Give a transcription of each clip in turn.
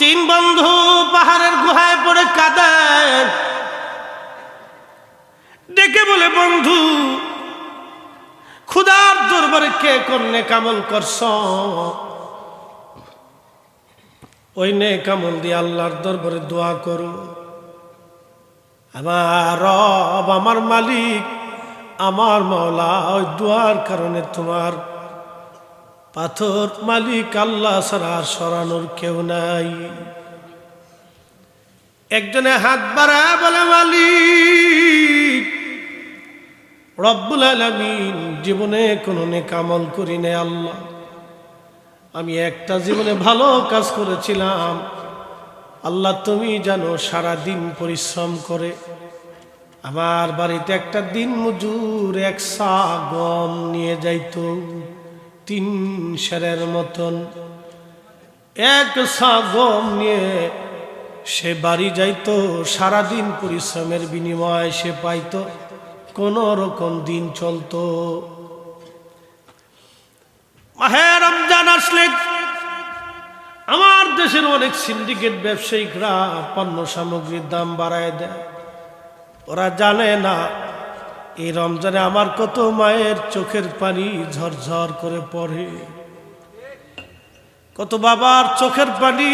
তিন বন্ধু পাহাড়ের গুহায় পড়ে কাঁদেন। ডেকে বলে, বন্ধু খুদার দরবারে কে কন্যে কামল করছ? ওই নে কামল দিয়ে আল্লাহর দরবারে দোয়া করো। আমার রব, আমার মালিক, আমার মাওলা, ওই দোয়ার কারণে তোমার পাথর মালিক আল্লাহ ছাড়া আর সরানোর কেউ নাই। একজনে হাত বাড়া বলে, মালিক, রব্বুল আলমিন জীবনে কোনো নেকামল করি নে আল্লাহ। আমি একটা জীবনে ভালো কাজ করেছিলাম। আল্লাহ তুমি জানো সারা দিন পরিশ্রম করে। আমার বাড়িতে একটা দিন মজুর এক সা গম নিয়ে যাইতো। তিন সেরের মতন। এক সা গম নিয়ে সে বাড়ি যাইতো, সারাদিন পরিশ্রমের বিনিময়ে সে পাইতো, কোন রকম দিন চলতো। আমার দেশের অনেক সিন্ডিকেট ব্যবসায়িকরা পণ্য সামগ্রীর দাম বাড়ায় দেয়। ওরা জানে না এই রমজানে আমার কত মায়ের চোখের পানি ঝরঝর করে পড়ে। কত বাবার চোখের পানি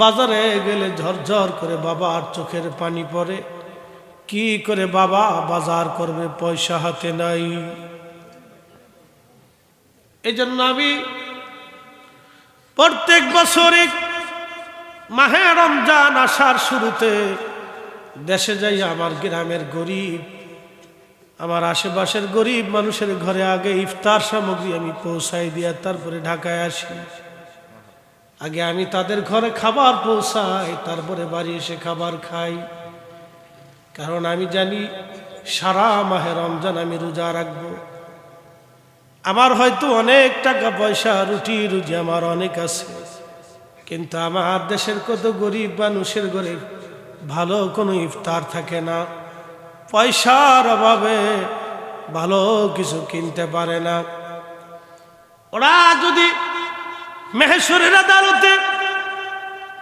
বাজারে গেলে ঝরঝর করে বাবার চোখের পানি পড়ে। কি করে বাবা বাজার করবে পয়সা হাতে নাই। এই জন্য আমি প্রত্যেক বছরে মাহে রমজান আসার শুরুতে দেশে যাই আমার গ্রামের গরিব আমার আশেপাশের গরিব মানুষের ঘরে আগে ইফতার সামগ্রী আমি পৌঁছাই দিয়া তারপরে ঢাকায় আসি। আগে আমি তাদের ঘরে খাবার পৌঁছাই, তারপরে বাড়ি এসে খাবার খাই। কারণ আমি জানি সারা মাহে রমজান আমি রোজা রাখব। আমার হয়তো অনেক টাকা পয়সা, রুটি, রুজি আমার অনেক আছে। কিন্তু আমার দেশের কত গরিব মানুষের ঘরে ভালো কোনো ইফতার থাকে না। পয়সার অভাবে ভালো কিছু কিনতে পারে না। ওরা যদি মেহেশ্বরের আদালতে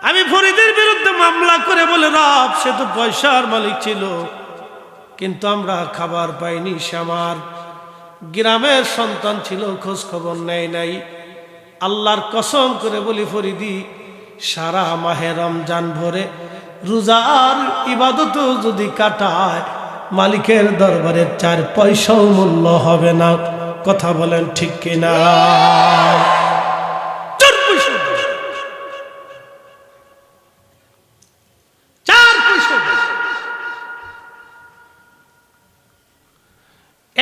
আমি ফরিদের বিরুদ্ধে মামলা করে বলে, রব, সে তো পয়সার মালিক ছিল। কিন্তু আমরা খাবার পাইনি, সে আমার গ্রামের সন্তান ছিল খোঁজ খবর নেয় নাই। আল্লাহর কসম করে বলি, ফরিদি, সারা মাহে রমজান ভরে রোজার ইবাদত যদি কাটায়, মালিকের দরবারে চার পয়সাও মূল্য হবে না। কথা বলেন ঠিক কিনা।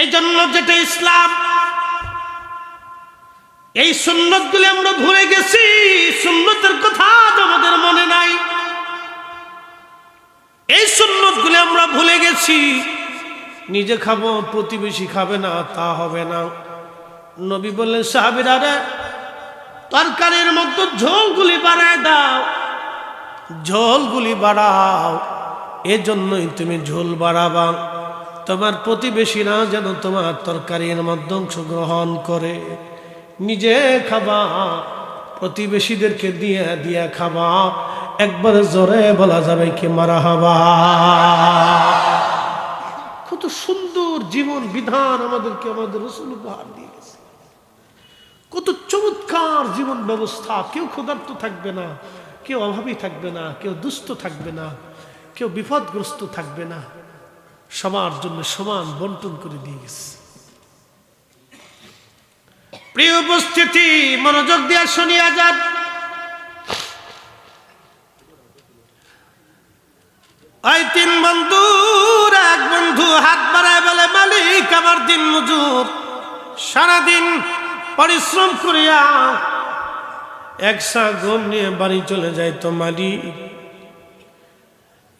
এই জন্য যেটা ইসলাম, এই সুন্নত গুলি আমরা ভুলে গেছি। সুন্নতের কথা আমাদের মনে নাই এই সুন্নত গুলি আমরা ভুলে গেছি। নিজে খাব, প্রতিবেশী খাবে না, তা হবে না। নবী বললেন, সাহাবিরা রে, তরকারির মধ্যে ঝোলগুলি বাড়ায় দাও। ঝোলগুলি বাড়াও, এজন্যই তুমি ঝোল বাড়াবা। তোমার প্রতিবেশীরা যেন তোমার তরকারির মধ্যে অংশগ্রহণ করে। নিজে খাবা, প্রতিবেশীদেরকে দিয়ে দিয়ে খাবা। একবার জোরে বলা যাবে কি মারা হবা কত সুন্দর জীবন, বিধান আমাদেরকে আমাদের রসুল উপহার দিয়ে গেছে কত চমৎকার জীবন ব্যবস্থা। কেউ ক্ষুধার্ত থাকবে না, কেউ অভাবী থাকবে না, কেউ দুস্থ থাকবে না, কেউ বিপদগ্রস্ত থাকবে না। সবার জন্য সমান বন্টন করে দিয়ে গেছে প্রিয় উপস্থিতি, মনোযোগ দিয়া শুনিয়া যান। ওই তিন বন্ধুর এক বন্ধু, হাত বাড়ায় বলে, মালিক, আমার দিন মজুর। সারাদিন পরিশ্রম করিয়া একসা গম নিয়ে বাড়ি চলে যায় তো মালিক।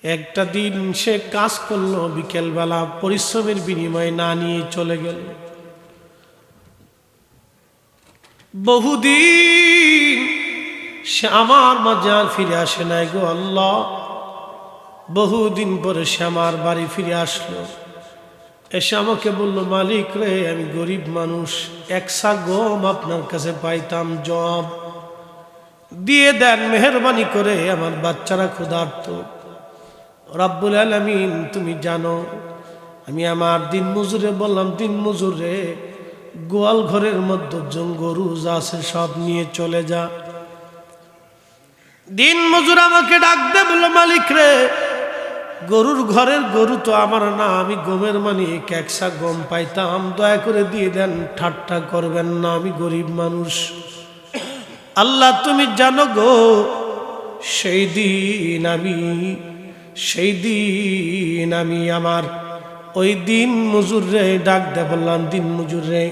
একটা দিন সে কাজ করল, বিকেলবেলা পরিশ্রমের বিনিময়ে না নিয়ে চলে গেল। বহুদিন সে আমার মাঝে আর ফিরে আসে নাই গো আল্লাহ। বহুদিন পরে সে আমার বাড়ি ফিরে আসলো। এসে আমাকে বলল, মালিক রে, আমি গরিব মানুষ একসা গম আপনার কাছে পাইতাম, জব। দিয়ে দেন, মেহরবানি করে আমার বাচ্চারা ক্ষুধার্ত। রব্বুল আলমিন, তুমি জানো, আমি আমার দিন মজুরে বললাম, দিন মজুরে গোয়াল ঘরের মধ্যে জন গরু যা আছে, সব নিয়ে চলে যা। দিন মজুর আমাকে ডাক দে বলল, মালিক রে গরুর ঘরের গরু তো আমার না, আমি গমের মালিক একসা গম পাইতাম। দয়া করে দিয়ে দেন, ঠাট্টা করবেন না, আমি গরিব মানুষ। আল্লাহ তুমি জানো গো, সেই দিন আমি, সেই দিন আমি আমার, ওই দিন মজুর রে, ডাক দে বললাম, দিন মজুর রে।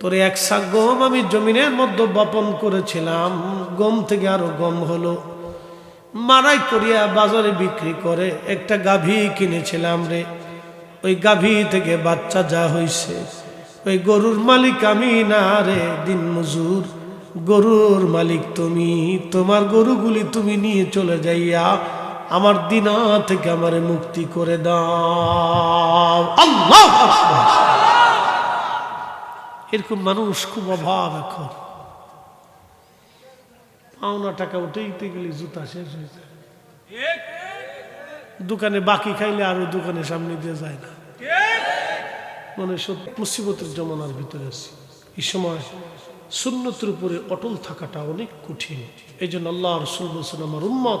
তোরে একসা গম আমি জমিনের মধ্যে বপন করেছিলাম, গম থেকে আরও গম হলো। মারাই করিয়া বাজারে বিক্রি করে। একটা গাভী কিনেছিলাম রে। ওই গাভী থেকে বাচ্চা যা হইছে। ওই গরুর মালিক আমি না রে দিন মজুর। গরুর মালিক তুমি, তোমার গরুগুলি তুমি নিয়ে চলে যাইয়া আমার দিনা থেকে আমারে মুক্তি করে দাও। আল্লাহ। এরকম মানুষ খুব অভাব এখন। পাওনা টাকা উঠেইতে গেলে জুতা শেষ হয়ে যায়। দোকানে বাকি খাইলে আর ওই দোকানের সামনে দিয়ে যায় না। মনে সত্যি মুসিবতের জমানার ভিতরে আছি। এই সময় সুন্নতের উপরে অটল থাকাটা অনেক কঠিন। এই জন্য আল্লাহ রসুল বলছেন আমার উম্মত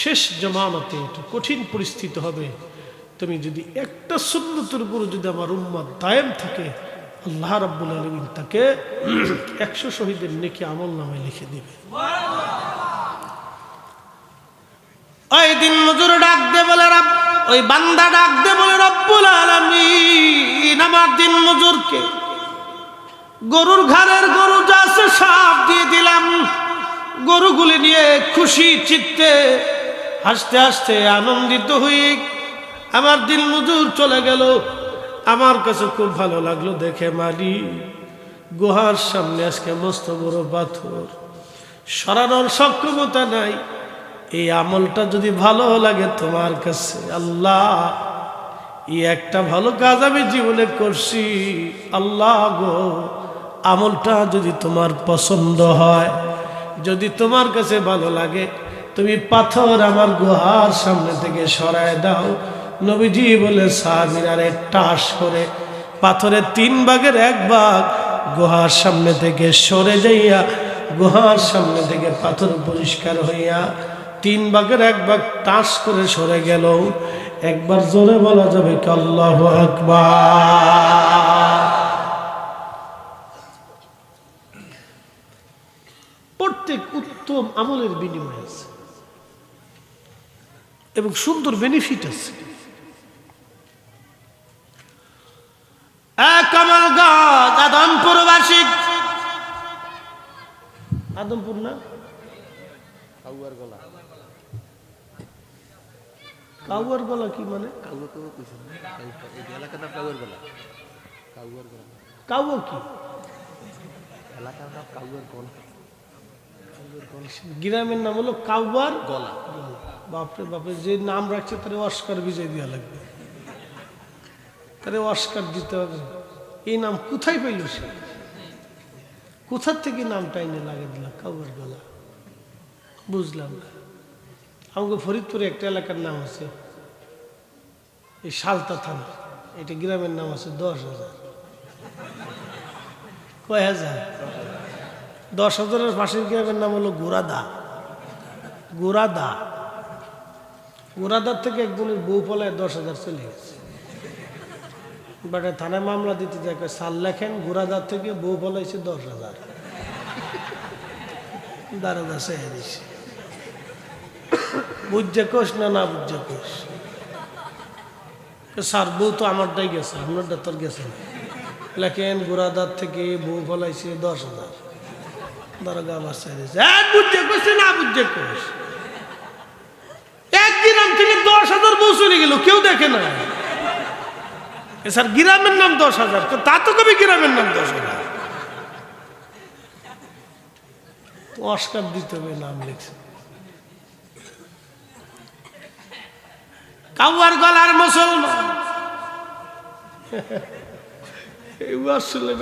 শেষ জমানাতে একটু কঠিন পরিস্থিতি হবে। তুমি যদি একটা সুন্নতের উপরে যদি আমার উম্মত দায়েম থাকে আল্লাহ রাব্বুল আলমিন তাকে একশো শহীদের নেকি আমল নামে লিখে দিবে। ওই দিন মজুর ডাক দে বলে রব, ওই বান্দা ডাক দে বলে রব্বুল আলামিন। আমার দিন গরুর ঘরের গরু যা সব দিয়ে দিলাম। গরুগুলি নিয়ে খুশি চিত্তে হাসতে হাসতে আনন্দিত হয়ে আমার দিন মজুর চলে গেল। আমার কাছে খুব ভালো লাগল দেখে মালি। গুহার সামনে আজকে মস্ত বড় পাথর। সরানোর সক্ষমতা নাই। এই আমলটা যদি ভালো লাগে তোমার কাছে, আল্লাহ, এই একটা ভালো কাজ আমি জীবনে করছি। আল্লাহ গো, আমলটা যদি তোমার পছন্দ হয়, যদি তোমার কাছে ভালো লাগে, তুমি পাথর আমার গুহার সামনে থেকে সরায় দাও। নবীজি বলে সাহাবিরারে টাস করে পাথরের তিন ভাগের এক ভাগ গুহার সামনে থেকে সরে যাইয়া গুহার সামনে থেকে পাথর পরিষ্কার হইয়া তিন ভাগের এক ভাগ টাস করে সরে গেল। একবার জোরে বলা যাবে কি আল্লাহ আকবার। প্রত্যেক উত্তম আমলের বিনিময় আছে এবং সুন্দর বেনিফিট আছে। আদমপুর না? কাউয়ার গলা। কাউয়ার গলা কি মানে? কাউয়া তো কইছেন এলাকার নাম কাউয়ার গলা। কাউয়ার গলা। কাউয়া কি? এলাকার নাম কাউয়ার গলা। গ্রামের নাম হলো কাউয়ার গলা। বাপরে বাপরে যে নাম রাখছে তারে অস্কার বিজয় দেওয়া লাগবে। তারে অস্কার দিতে হবে। এই নাম কোথায় পাইল সে? কোথার থেকে নামটা এনে লাগে দিল? কাউয়ার গলা। বুঝলাম না। আমাকে ফরিদপুরে একটা এলাকার নাম আছে। এই সালতা থানা। এটা গ্রামের নাম আছে দশ হাজার। কয় হাজার? দশ হাজারের পাশের গ্রামের নাম হলো গোরাদা। গোরাদা। গোরাদার থেকে একজনের বউ পলায় দশ হাজার চলে গেছে। বাট থানায় মামলা দিতে কয়, সাল লেখেন গোরাদার থেকে বউ পলাইছে দশ হাজার। দারোগা সেহে দিছে। বুঝছে কোষ না না বুঝছে কোষ? স্যার বউ তো আমারটাই গেছে আপনারটা তোর গেছে না। লেখেন গোরাদার থেকে বউ ফলাইছে দশ হাজার। দারোগা আমার সেহে দিছে। বুঝছে কোষ না বুঝছে কোষ? এক গ্রাম থেকে দশ হাজার বউ চলে গেল কেউ দেখে না স্যার গ্রামের নাম দশ হাজার। তো তা কবি গ্রামের নাম দশ হাজার? অস্কার দিতে হবে নাম লিখছে। কাউয়ার গলার মুসলমান। আসলে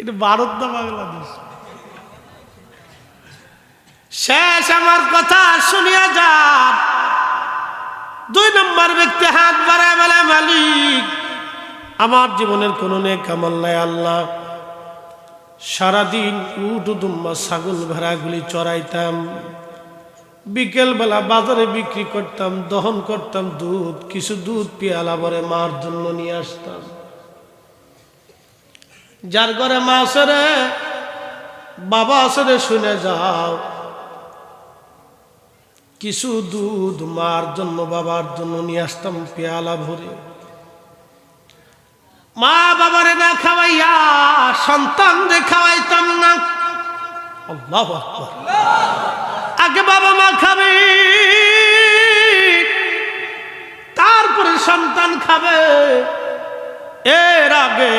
এটা ভারত না বাংলাদেশ? শেষ আমার কথা শুনিয়া যান দুই নম্বর ব্যক্তি হাত বাড়ায় বলে, মালিক, আমার জীবনের কোনো নেক আমল নাই আল্লাহ। সারাদিন উঠ দুম্বা ছাগল ভেড়াগুলি চড়াইতাম। বিকেলবেলা বাজারে বিক্রি করতাম, দহন করতাম, দুধ, কিছু দুধ পেয়ালা ভরে মার জন্য নিয়ে আসতাম। যার ঘরে মা আছে রে, বাবা আছে রে, শুনে যাও। কিছু দুধ মার জন্য, বাবার জন্য নিয়ে আসতাম পেয়ালা ভরে। মা বাবারে না খাওয়াইয়া সন্তান রে খাওয়াইতাম না। আল্লাহু আগে বাবা মা খাবে, তারপরে সন্তান খাবে। এর আগে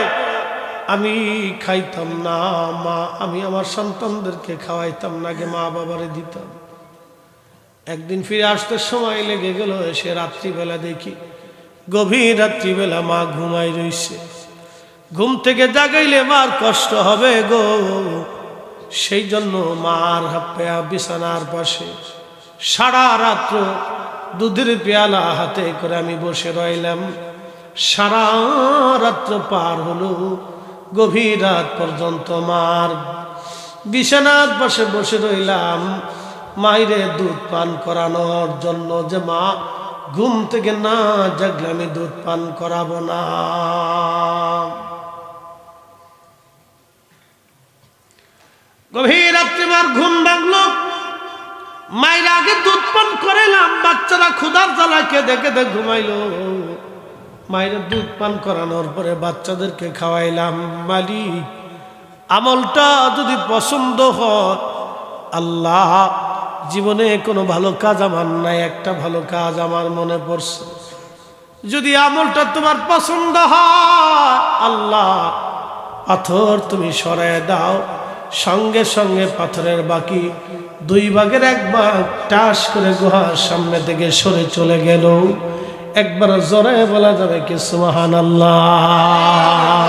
আমি খাইতাম না, মা, আমি আমার সন্তানদেরকে খাওয়াইতাম না, আগে মা বাবারে দিতাম। একদিন ফিরে আসতে সময় লেগে গেল এসে রাত্রিবেলা দেখি, গভীর রাত্রিবেলা মা ঘুমাই রইছে। ঘুম থেকে জাগাইলে মার কষ্ট হবে গো। সেই জন্য মার হাপ্পা বিছানার পাশে সারা রাত্র দুধের পেয়ালা হাতে করে আমি বসে রইলাম। সারা রাত্র পার হলো গভীর রাত পর্যন্ত মার বিছানার পাশে বসে রইলাম। মাইরে দুধ পান করানোর জন্য যে মা ঘুম থেকে না জাগলে আমি দুধ পান করাবো না। গভীর রাত্রে মার ঘুম ভাঙলো। মায়ের আগে দুধ পান করাইলাম, বাচ্চারা ক্ষুধার জ্বালাকে দেখে দেখে ঘুমাইলো। মায়ের দুধ পান করানোর পরে বাচ্চাদেরকে খাওয়াইলাম, মালিক, আমলটা যদি পছন্দ হয়, আল্লাহ জীবনে কোনো ভালো কাজ আমার নাই, একটা ভালো কাজ আমার মনে পড়ছে। যদি আমলটা তোমার পছন্দ হয়, আল্লাহ পাথর তুমি সরায় দাও। সঙ্গে সঙ্গে পাথরের বাকি দুই ভাগের এক বাঘ টাস করে গুহার সামনে থেকে সরে চলে গেল। একবার জরায় বলা যাবে কি সুহান আল্লাহ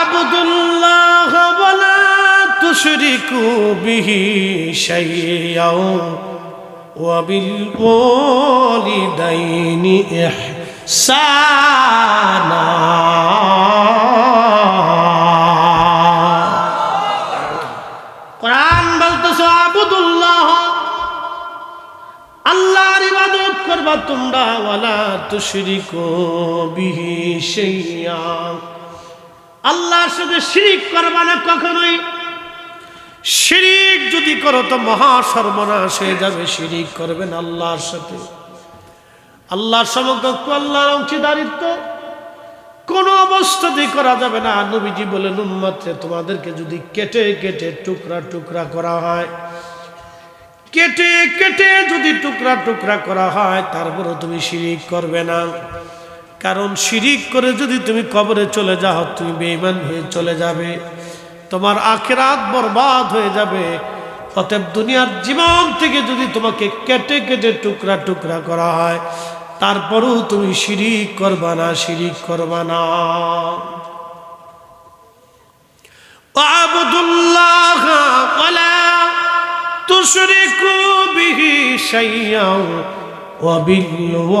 আবুদুল্লাহ। تشركوا به شيئا وبالوالدين إحسانا কোরআন বলতেছে আবুদুল্লাহ আল্লাহর ইবাদত করবা তোমরা ওয়ালা তুশরিকু বিহি শাইয়া আল্লাহর সাথে শিরিক করবা না কখনোই শিরিক যদি করো তো মহা সর্বনাশ হয়ে যাবে, শিরিক করবেন আল্লাহর সাথে। আল্লাহর সমকক্ষ, আল্লাহর অংশীদারিত্ব। কোন অবস্থাতেই করা যাবে না। নবীজি বলেন উন্মাত্রে তোমাদেরকে যদি কেটে কেটে টুকরা টুকরা করা হয়, কেটে কেটে যদি টুকরা টুকরা করা হয় তারপরে তুমি শিরিক করবে না। কারণ শিরিক করে যদি তুমি কবরে চলে যাও, তুমি বেইমান হয়ে চলে যাবে। তোমার আখেরাত বরবাদ হয়ে যাবে অতএব দুনিয়ার জীবন থেকে যদি তোমাকে কেটে কেটে টুকরা টুকরা করা হয় তারপরেও তুমি শিরিক করবা না শিরিক করবা না আবদুল্লাহ ওয়ালা তুশরিকু বিহি শাইয়্যাও وبالوالدين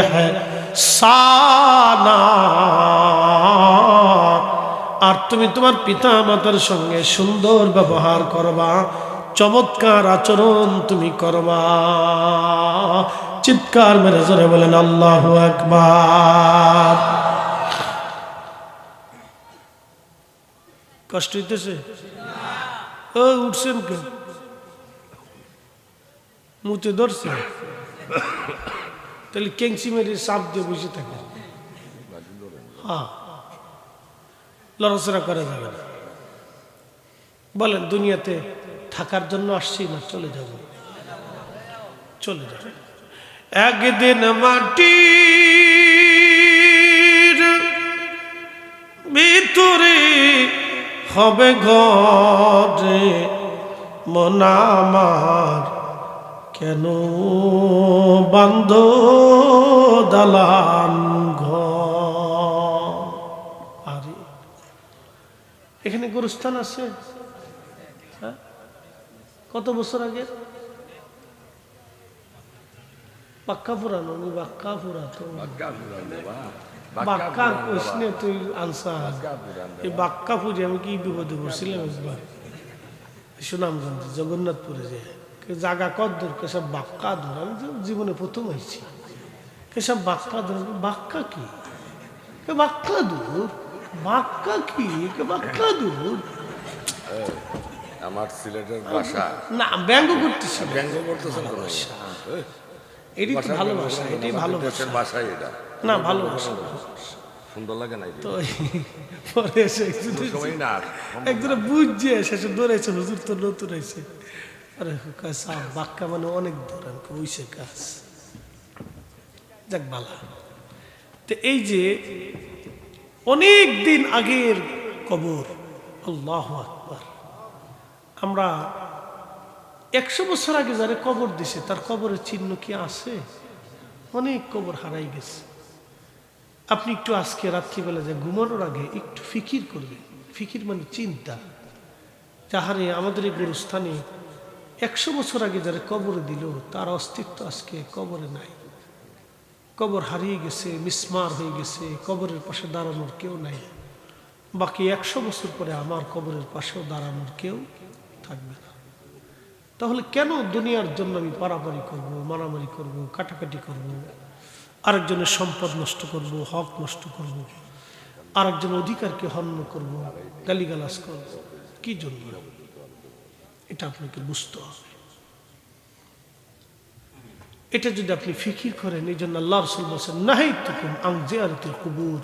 إحسانا আর তুমি তোমার পিতা মাতার সঙ্গে সুন্দর ব্যবহার করবা, চমৎকার আচরণ তুমি করবা। চিৎকার মেরে জোরে বলেন, আল্লাহ একবার কষ্ট হইতেছে? ও, উঠছেন কেন মুতে ধরছে? তাহলে কেংসি মেরে সাপ দিয়ে বসে থাকে। হ্যাঁ। লড়াচড়া করা যাবে না। বলেন, দুনিয়াতে থাকার জন্য আসছি না, চলে যাব। চলে যাব। একদিন মাটি ভিতরে হবে ঘরে মনামার কেন বান্ধ দালান? এখানে গোরস্থান আছে? হ্যাঁ? কত বছর আগে? পাক্কা পুরানো নি? বাক্কা পুরাতো। বাক্কা কোশনে তুই আনসা এই বাক্কা পুজো আমি কি বিপদে পড়ছিলাম একবার? সুনামগঞ্জ জগন্নাথপুরে যে। জাগা কত দূর? কেসব বাক্কা দূর? আমি জীবনে প্রথম হয়েছি। কেসব বাক্কা দূর? বাক্কা কি বাক্কা দূর? বাক্কা কি? কে বাক্কা দূর? আমার সিলেটের ভাষা। না ব্যঙ্গ করতেছি। ব্যঙ্গ করতেছেন কোনো এটি তো ভালোবাসা এটাই ভালোবাসা দেশের ভাষাই এটা। না ভালোবাসা সুন্দর লাগে না তো পরে এসে একজন না একজনে বুঝছে শেষে দৌড়াইছে হুজুর তো নতুন হয়েছে আরে কয় সাহ বাক্কা মানে অনেক দূর আমি ওইসে কাজ। যাক বালা। তো এই যে অনেক দিন আগের কবর। আল্লাহ আকবার। আমরা একশো বছর আগে যারা কবর দিছে, তার কবরের চিহ্ন কি আছে? অনেক কবর হারাই গেছে। আপনি একটু আজকে রাত্রিবেলা যে ঘুমানোর আগে একটু ফিকির করবেন। ফিকির মানে চিন্তা। যাহারে আমাদের এই গুরুস্থানে একশো বছর আগে যারা কবরে দিল, তার অস্তিত্ব আজকে কবরে নাই। কবর হারিয়ে গেছে, মিসমার হয়ে গেছে, কবরের পাশে দাঁড়ানোর কেউ নাই। বাকি একশো বছর পরে আমার কবরের পাশেও দাঁড়ানোর কেউ থাকবে না। তাহলে কেন দুনিয়ার জন্য আমি পারাপারি করব, মারামারি করব, কাটাকাটি করব? আরেকজনের সম্পদ নষ্ট করব, হক নষ্ট করব? আরেকজনের অধিকারকে হন্য করব, গালিগালাজ করব? কি জন্য? এটা আপনাকে বুঝতে হবে। এটা যদি আপনি ফিকির করেন এই জন্য আল্লাহ রসুল বলছেন নাহি তুকুম আং জিয়ারতুল কুবুর।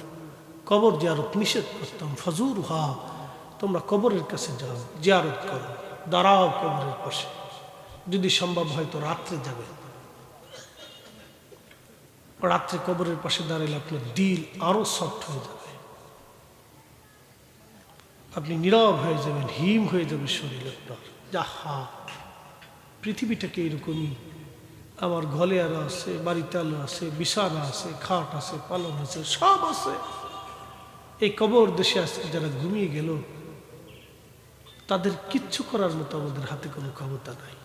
কবর জিয়ারত নিষেধ করতাম ফজুর হা তোমরা কবরের কাছে যাও, জিয়ারত করো, দাঁড়াও কবরের পাশে। যদি সম্ভব হয় তো রাত্রে যাবেন রাত্রে কবরের পাশে দাঁড়ালে আপনার দিল আরও সফট হয়ে যাবে। আপনি নীরব হয়ে যাবেন, হিম হয়ে যাবে শরীর আপনার। যা হা পৃথিবীটাকে এরকমই আমার ঘরে আছে বাড়িতে আলো আছে বিছানা আছে, খাট আছে পালন আছে, সব আছে। এই কবর দেশে আজকে যারা ঘুমিয়ে গেল, তাদের কিচ্ছু করার মতো আমাদের হাতে কোনো ক্ষমতা নাই।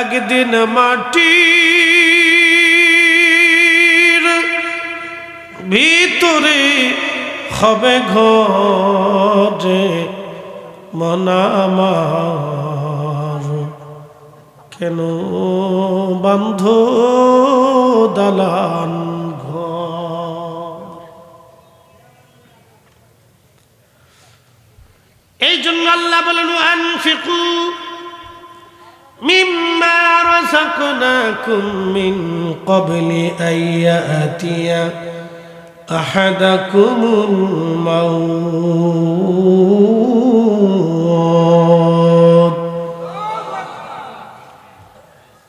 একদিন মাটি ভিতরে হবে ঘরে মনামার কেন বন্ধ দালান এই জন্য আল্লাহ বলেন, আনফিকু মিম্মা রাযাকনাকুম মিন ক্বাবলি আন ইয়াতিয়া আহাদাকুমুল মাউত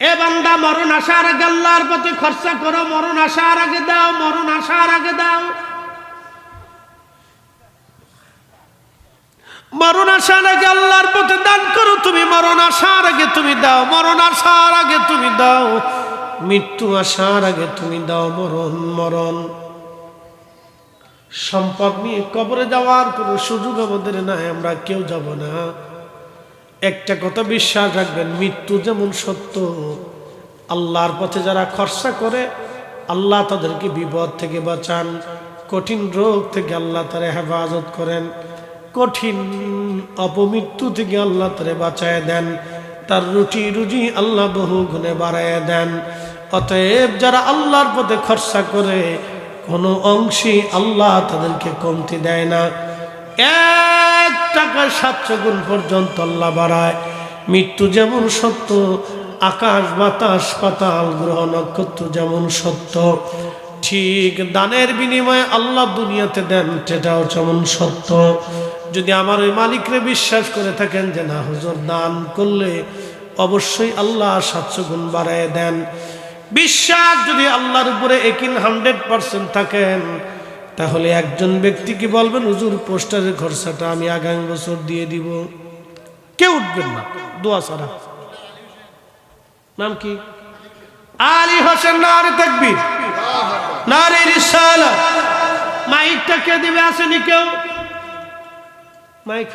এ বান্দা মরণ আসার আগে আল্লাহর প্রতি খরচা করো, মরণ আসার আগে দাও, মরণ আসার আগে দাও। মরণ আসার আগে আল্লাহর পথে দান করো, তুমি মরণ আসার আগে তুমি দাও, মরণ আসার আগে তুমি দাও, মৃত্যু আসার আগে তুমি দাও, মরণ মরণ। সম্পদ নিয়ে কবরে যাওয়ার কোনো সুযোগ আমাদের নাই, আমরা কেউ যাব না। একটা কথা বিশ্বাস রাখবেন, মৃত্যু যেমন সত্য আল্লাহর পথে যারা খরচা করে, আল্লাহ তাদেরকে বিপদ থেকে বাঁচান, কঠিন রোগ থেকে আল্লাহ তারা হেফাজত করেন, কঠিন অপমৃত্যু থেকে আল্লাহ তারে বাঁচায় দেন, তার রুটি রুজি আল্লাহ বহু গুণে বাড়ায় দেন। অতএব যারা আল্লাহর পথে খরচা করে, কোনো অংশই আল্লাহ তাদেরকে কমতি দেয় না। এক টাকা সাতশো গুণ পর্যন্ত আল্লাহ বাড়ায়। মৃত্যু যেমন সত্য আকাশ, বাতাস, পাতাল, গ্রহ, নক্ষত্র যেমন সত্য, ঠিক দানের বিনিময়ে আল্লাহ দুনিয়াতে দেন সেটাও যেমন সত্য। যদি আমার ওই মালিকরে বিশ্বাস করে থাকেন যে, না, হুজুর, দান করলে অবশ্যই আল্লাহ সাতশো গুণ বাড়ায় দেন। বিশ্বাস যদি আল্লাহর উপরে একিন হান্ড্রেড পার্সেন্ট থাকেন, তাহলে একজন ব্যক্তি কি বলবেন, হুজুর, পোস্টারের খরচাটা আমি আগামী বছর দিয়ে দিব। কেউ উঠবেন না, দোয়া ছাড়া। নাম কি? আলী হোসেন নারে তাকবীর। নারে রিসালা মাইকটা কে দিবে? আসেনি কেউ? মাইক